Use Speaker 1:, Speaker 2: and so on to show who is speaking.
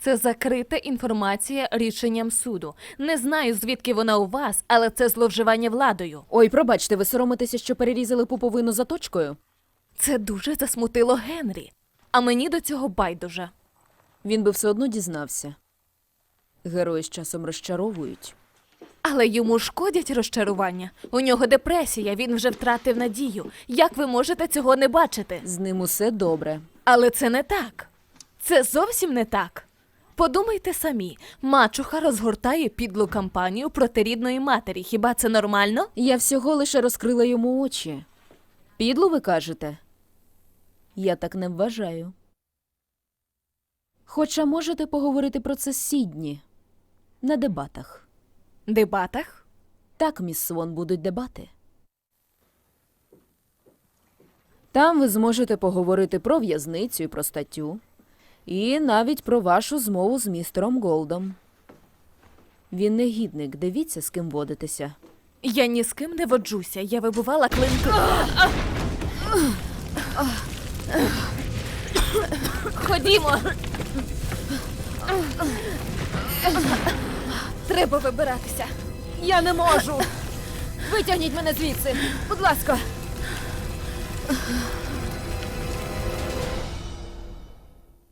Speaker 1: Це закрита інформація рішенням суду. Не знаю, звідки вона у вас, але це зловживання владою.
Speaker 2: Ой, пробачте, ви соромитеся, що перерізали пуповину заточкою?
Speaker 1: Це дуже засмутило Генрі. А мені до цього байдуже.
Speaker 2: Він би все одно дізнався. Герої з часом розчаровують.
Speaker 1: Але йому шкодять розчарування. У нього депресія, він вже втратив надію. Як ви можете цього не бачити?
Speaker 2: З ним усе добре.
Speaker 1: Але це не так. Це зовсім не так. Подумайте самі, мачуха розгортає підлу кампанію проти рідної матері. Хіба це нормально?
Speaker 2: Я всього лише розкрила йому очі. Підло, ви кажете? Я так не вважаю. Хоча можете поговорити про це Сідні на дебатах.
Speaker 1: Дебатах?
Speaker 2: Так, міс Свон, будуть дебати. Там ви зможете поговорити про в'язницю і про статтю, і навіть про вашу змову з містером Голдом. Він негідник, дивіться, з ким водитеся.
Speaker 1: Я ні з ким не воджуся. Я вибувала клинки. Ходімо. Треба вибиратися. Я не можу.
Speaker 2: Витягніть мене звідси, будь ласка.